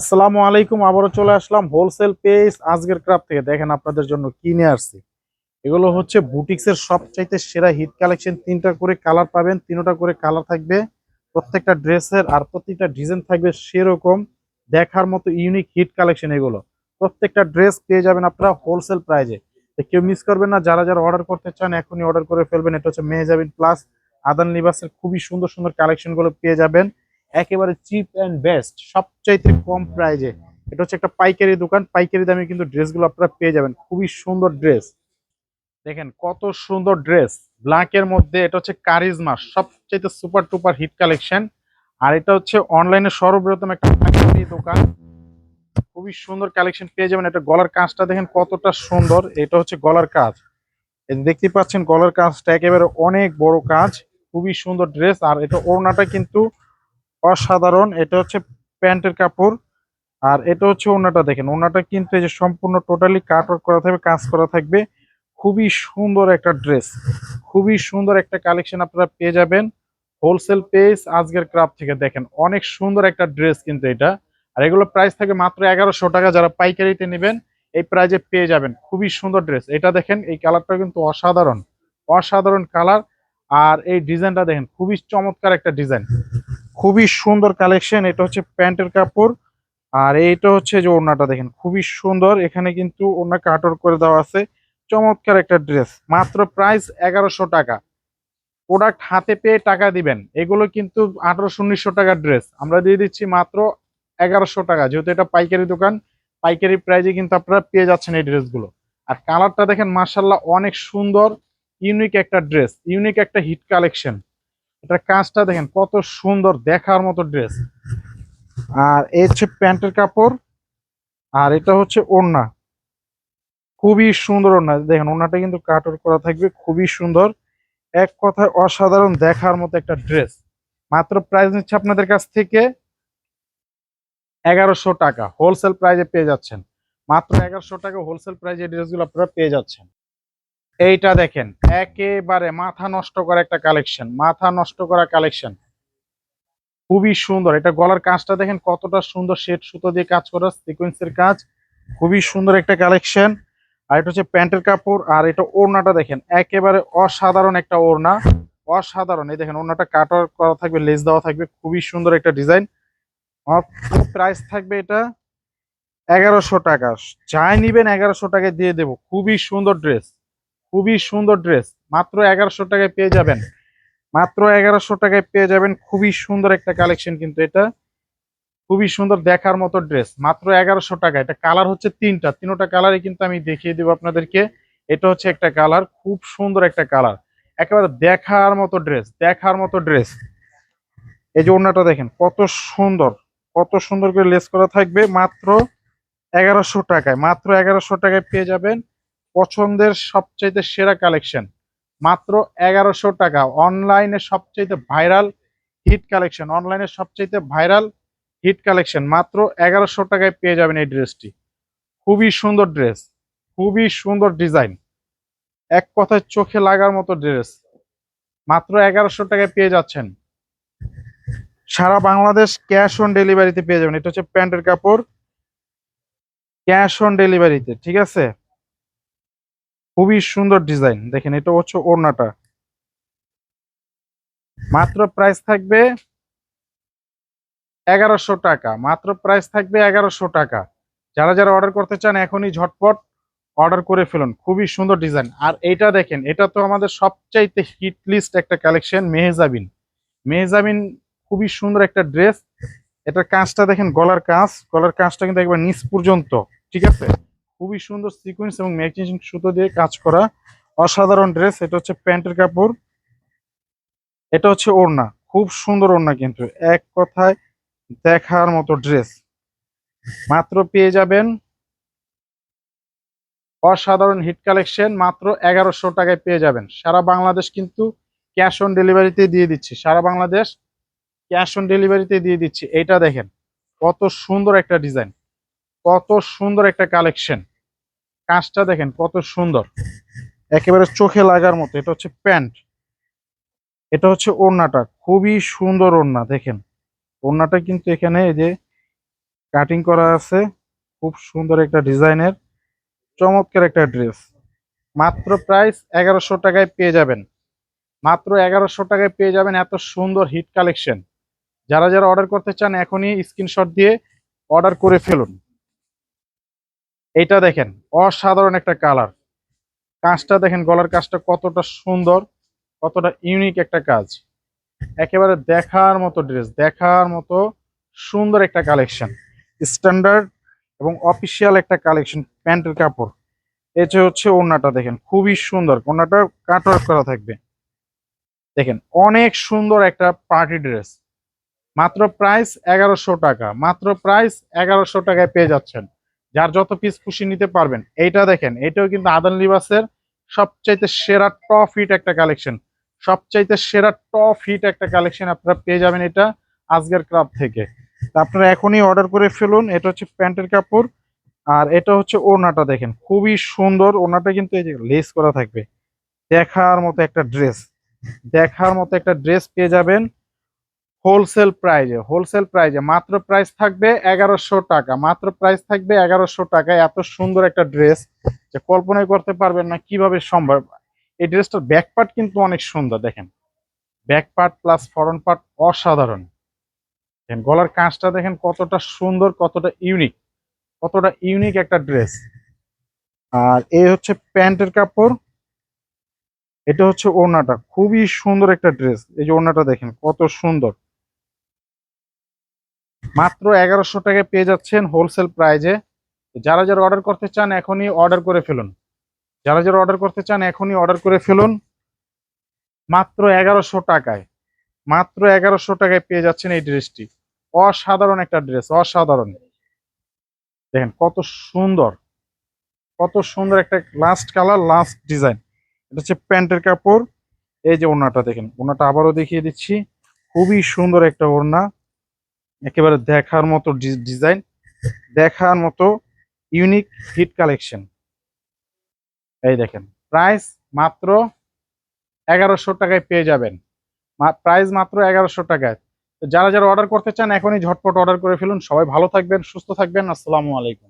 আসসালামু আলাইকুম, আবারও চলে আসলাম হোলসেল পেজ আজকের ক্রাফ থেকে। দেখেন আপনাদের জন্য কিনে আসছি। এগুলো হচ্ছে বুটিক্সের সবচাইতে সেরা হিট কালেকশন তিনটা করে কালার পাবেন, তিনটা করে কালার থাকবে। প্রত্যেকটা ড্রেসের আর প্রত্যেকটা ডিজাইন থাকবে সেরকম দেখার মতো ইউনিক হিট কালেকশন এগুলো। প্রত্যেকটা ড্রেস পেয়ে যাবেন আপনারা হোলসেল প্রাইজে কেউ মিস করবেন না, যারা যারা অর্ডার করতে চান এখনই অর্ডার করে ফেলবেন। এটা হচ্ছে মেয়ে যাবেন প্লাস আদান লিবাসের খুবই সুন্দর সুন্দর কালেকশনগুলো পেয়ে যাবেন। একেবারে চিপ অ্যান্ড বেস্ট সবচাইতে কম প্রাইজে এটা হচ্ছে একটা পাইকারি দোকান, পাইকারি দামে কিন্তু ড্রেসগুলো আপনারা পেয়ে যাবেন। খুবই সুন্দর ড্রেস দেখেন কত সুন্দর ড্রেস ব্ল্যাকের মধ্যে এটা হচ্ছে কারিজমা সবচাইতে সুপার টুপার হিট কালেকশন আর এটা হচ্ছে অনলাইনে সর্ববৃহত্তম একটা পাইকারি দোকান। খুবই সুন্দর কালেকশন পেয়ে যাবেন। এটা গলার কাজটা দেখেন কতটা সুন্দর। এটা হচ্ছে গলার কাজ। দেখতে পাচ্ছেন গলার কাজটা একেবারে অনেক বড় কাজ। খুবই সুন্দর ড্রেস আর এটা ওড়নাটা কিন্তু অসাধারণ। এটা হচ্ছে প্যান্টের কাপড়। আর এটা হচ্ছে ওড়নাটা দেখেন। ওড়নাটা কিন্তু এই যে সম্পূর্ণ টোটালি কাট ওয়ার্ক করা থাকবে, কাজ করা থাকবে। খুবই সুন্দর একটা ড্রেস। খুবই সুন্দর একটা কালেকশন আপনারা পেয়ে যাবেন। হোলসেল পেজ আজকের ক্রাফ থেকে দেখেন। অনেক সুন্দর একটা ড্রেস কিন্তু এটা। আর এগুলো প্রাইস থাকে মাত্র এগারোশো টাকা। যারা পাইকারিতে নেবেন, এই প্রাইজে পেয়ে যাবেন। খুবই সুন্দর ড্রেস। এটা দেখেন, এই কালারটা কিন্তু অসাধারণ। অসাধারণ কালার। আর এই ডিজাইনটা দেখেন, খুবই চমৎকার একটা ডিজাইন। খুবই সুন্দর কালেকশন এটা হচ্ছে প্যান্টের কাপড়। আর এইটা হচ্ছে যে ওড়নাটা দেখেন, খুবই সুন্দর। এখানে কিন্তু ওড়না কাটর করে দেওয়া আছে। চমৎকার একটা ড্রেস মাত্র প্রাইস এগারোশো টাকা। প্রোডাক্ট হাতে পেয়ে টাকা দিবেন। এগুলো কিন্তু আঠারোশো, উনিশশো টাকার ড্রেস আমরা দিয়ে দিচ্ছি মাত্র এগারোশো টাকা। যেহেতু এটা পাইকারি দোকান, পাইকারি প্রাইজে কিন্তু আপনারা পেয়ে যাচ্ছেন এই ড্রেসগুলো আর কালারটা দেখেন মার্শাল্লাহ অনেক সুন্দর ইউনিক একটা ড্রেস ইউনিক একটা হিট কালেকশন এটার কাজটা দেখেন, কত সুন্দর দেখার মতো ড্রেস আর এই হচ্ছে প্যান্টের কাপড়, আর এটা হচ্ছে ওড়না। খুবই সুন্দর ওড়না। দেখেন, ওড়নাটা কিন্তু কাটর করা থাকবে, খুবই সুন্দর। এক কথায় অসাধারণ দেখার মতো একটা ড্রেস মাত্র প্রাইস নিচ্ছে আপনাদের কাছ থেকে এগারোশো টাকা। হোলসেল প্রাইজে পেয়ে যাচ্ছেন। মাত্র এগারোশো টাকা হোলসেল প্রাইজে ড্রেসগুলো আপনারা পেয়ে যাচ্ছেন। এইটা দেখেন, একেবারে মাথা নষ্ট করা একটা কালেকশন মাথা নষ্ট করা কালেকশন খুবই সুন্দর, এটা গলার কাজটা দেখেন কতটা সুন্দর, শেড সুতো দিয়ে কাজ করা সিকোয়েন্সের কাজ, খুবই সুন্দর একটা কালেকশন আর এটা হচ্ছে প্যান্টের কাপড়, আর এটা ওড়নাটা দেখেন, একেবারে অসাধারণ একটা ওড়না, অসাধারণ। এই দেখেন, ওড়নাটা কাটার করা থাকবে লেস দেওয়া থাকবে, খুবই সুন্দর একটা ডিজাইন প্রাইস থাকবে এটা এগারোশো টাকা। যাই নিবেন, এগারোশো টাকায় দিয়ে দেবো। খুবই সুন্দর ড্রেস খুবই সুন্দর ড্রেস মাত্র এগারোশো টাকায় পেয়ে যাবেন। মাত্র এগারোশো টাকায় পেয়ে যাবেন। খুবই সুন্দর একটা কালেকশন কিন্তু এটা। খুবই সুন্দর দেখার মতো ড্রেস মাত্র এগারোশো টাকা এটা কালার হচ্ছে তিনটা। তিনটা কালারই কিন্তু আমি দেখিয়ে দেবো আপনাদেরকে। এটা হচ্ছে একটা কালার খুব সুন্দর একটা কালার একেবারে দেখার মতো ড্রেস দেখার মতো ড্রেস এই যে ওড়নাটা দেখেন, কত সুন্দর। কত সুন্দর করে লেস করা থাকবে। মাত্র এগারোশো টাকায়। মাত্র এগারোশো টাকায় পেয়ে যাবেন। পছন্দের সবচাইতে সেরা কালেকশন মাত্র এগারোশো টাকা। অনলাইনে সবচাইতে ভাইরাল হিট কালেকশন অনলাইনে সবচাইতে ভাইরাল হিট কালেকশন মাত্র এগারোশো টাকায় পেয়ে যাবেন এই ড্রেসটি খুবই সুন্দর ড্রেস খুবই সুন্দর ডিজাইন এক কথায় চোখে লাগার মতো ড্রেস মাত্র এগারোশো টাকায় পেয়ে যাচ্ছেন। সারা বাংলাদেশ ক্যাশ অন ডেলিভারিতে পেয়ে যাবেন। এটা হচ্ছে প্যান্টের কাপড়। ক্যাশ অন ডেলিভারিতে ঠিক আছে? খুবই সুন্দর ডিজাইন দেখেন, এটা হচ্ছে ওড়নাটা। মাত্র প্রাইস থাকবে এগারোশো টাকা। মাত্র প্রাইস থাকবে এগারোশো টাকা। যারা যারা অর্ডার করতে চান, এখনই ঝটপট অর্ডার করে ফেলুন। খুবই সুন্দর ডিজাইন আর এইটা দেখেন, এটা তো আমাদের সবচাইতে হিট লিস্ট একটা কালেকশন মেহজাবিন। মেহজাবিন খুবই সুন্দর একটা ড্রেস এটার কাঁচটা দেখেন, গলার কাঁচ। গলার কাঁচটা কিন্তু একবার নিচ পর্যন্ত। ঠিক আছে? খুবই সুন্দর সিকোয়েন্স এবং ম্যাচিং সুতো দিয়ে কাজ করা। অসাধারণ ড্রেস এটা হচ্ছে প্যান্টের কাপড়। এটা হচ্ছে ওড়না, খুব সুন্দর ওড়না কিন্তু। এক কথায় দেখার মতো ড্রেস মাত্র পেয়ে যাবেন অসাধারণ হিট কালেকশন মাত্র এগারোশো টাকায় পেয়ে যাবেন। সারা বাংলাদেশ কিন্তু ক্যাশ অন ডেলিভারিতে দিয়ে দিচ্ছি। সারা বাংলাদেশ ক্যাশ অন ডেলিভারিতে দিয়ে দিচ্ছি। এটা দেখেন, কত সুন্দর একটা ডিজাইন কত সুন্দর একটা কালেকশন কাজটা দেখেন কত সুন্দর। একেবারে চোখে লাগার মতো। এটা হচ্ছে প্যান্ট। এটা হচ্ছে ওড়নাটা। খুবই সুন্দর ওড়না, দেখেন। ওড়নাটা কিন্তু এখানে এই যে কাটিং করা আছে। খুব সুন্দর একটা ডিজাইনের। চমৎকার একটা ড্রেস। মাত্র প্রাইস এগারোশো টাকায় পেয়ে যাবেন। মাত্র এগারোশো টাকায় পেয়ে যাবেন এত সুন্দর হিট কালেকশন যারা যারা অর্ডার করতে চান, এখনই স্ক্রিনশট দিয়ে অর্ডার করে ফেলুন। এইটা দেখেন, অসাধারণ একটা কালার। কাজটা দেখেন, গলার কাজটা কতটা সুন্দর, কতটা ইউনিক একটা কাজ। একেবারে দেখার মতো ড্রেস দেখার মতো সুন্দর একটা কালেকশন স্ট্যান্ডার্ড এবং অফিসিয়াল একটা কালেকশন প্যান্টের কাপড়। এটা হচ্ছে ওড়নাটা দেখেন, খুবই সুন্দর। ওড়নাটা কাটওয়ার্ক করা থাকবে। দেখেন, অনেক সুন্দর একটা পার্টি ড্রেস মাত্র প্রাইস এগারোশো টাকা, মাত্র প্রাইস এগারোশো টাকায় পেয়ে যাচ্ছেন। যার যত পিস খুশি নিতে পারবেন, এইটা দেখেন, এটাও কিন্তু আদান লিবাসের সবচাইতে সেরা টপ হিট একটা কালেকশন সবচাইতে সেরা টপ হিট একটা কালেকশন আপনারা পেয়ে যাবেন এটা আজকের ক্রাব থেকে। তা আপনারা এখনই অর্ডার করে ফেলুন, এটা হচ্ছে প্যান্টের কাপড়, আর এটা হচ্ছে ওড়নাটা দেখেন, খুবই সুন্দর, ওড়নাটা কিন্তু এই যে লেস করা থাকবে। দেখার মতো একটা ড্রেস দেখার মতো একটা ড্রেস পেয়ে যাবেন। হোলসেল প্রাইজে হোলসেল প্রাইজে মাত্র প্রাইস থাকবে এগারোশো টাকা, মাত্র প্রাইস থাকবে এগারোশো টাকা। এত সুন্দর একটা ড্রেস যে কল্পনাই করতে পারবেন না কীভাবে সম্ভব। এই ড্রেসটার ব্যাক পার্ট কিন্তু অনেক সুন্দর, দেখেন। Back part plus front part অসাধারণ। দেখেন, গলার কাঁচটা দেখেন কতটা সুন্দর, কতটা ইউনিক কতটা ইউনিক একটা ড্রেস আর এই হচ্ছে প্যান্টের কাপড়। এটা হচ্ছে ওড়নাটা, খুবই সুন্দর একটা ড্রেস এই যে ওড়নাটা দেখেন, কত সুন্দর। মাত্র এগারোশো টাকায় পেয়ে যাচ্ছেন হোলসেল প্রাইজে যারা যারা অর্ডার করতে চান, এখনই অর্ডার করে ফেলুন। যারা যারা অর্ডার করতে চান, এখনই অর্ডার করে ফেলুন। মাত্র এগারোশো টাকায়, মাত্র এগারোশো টাকায় পেয়ে যাচ্ছেন এই ড্রেসটি অসাধারণ একটা ড্রেস অসাধারণ। দেখেন কত সুন্দর কত সুন্দর একটা লাস্ট কালার লাস্ট ডিজাইন এটা হচ্ছে প্যান্টের কাপড়। এই যে ওড়নাটা দেখেন, ওড়নাটা আবারও দেখিয়ে দিচ্ছি। খুবই সুন্দর একটা ওড়না। একেবারে দেখার মতো ডিজাইন, দেখার মতো ইউনিক হিট কালেকশন এই দেখেন প্রাইস মাত্র এগারোশো টাকায় পেয়ে যাবেন। প্রাইস মাত্র এগারোশো টাকায়। যারা যারা অর্ডার করতে চান, এখনই ঝটপট অর্ডার করে ফেলুন। সবাই ভালো থাকবেন, সুস্থ থাকবেন। আসসালামু আলাইকুম।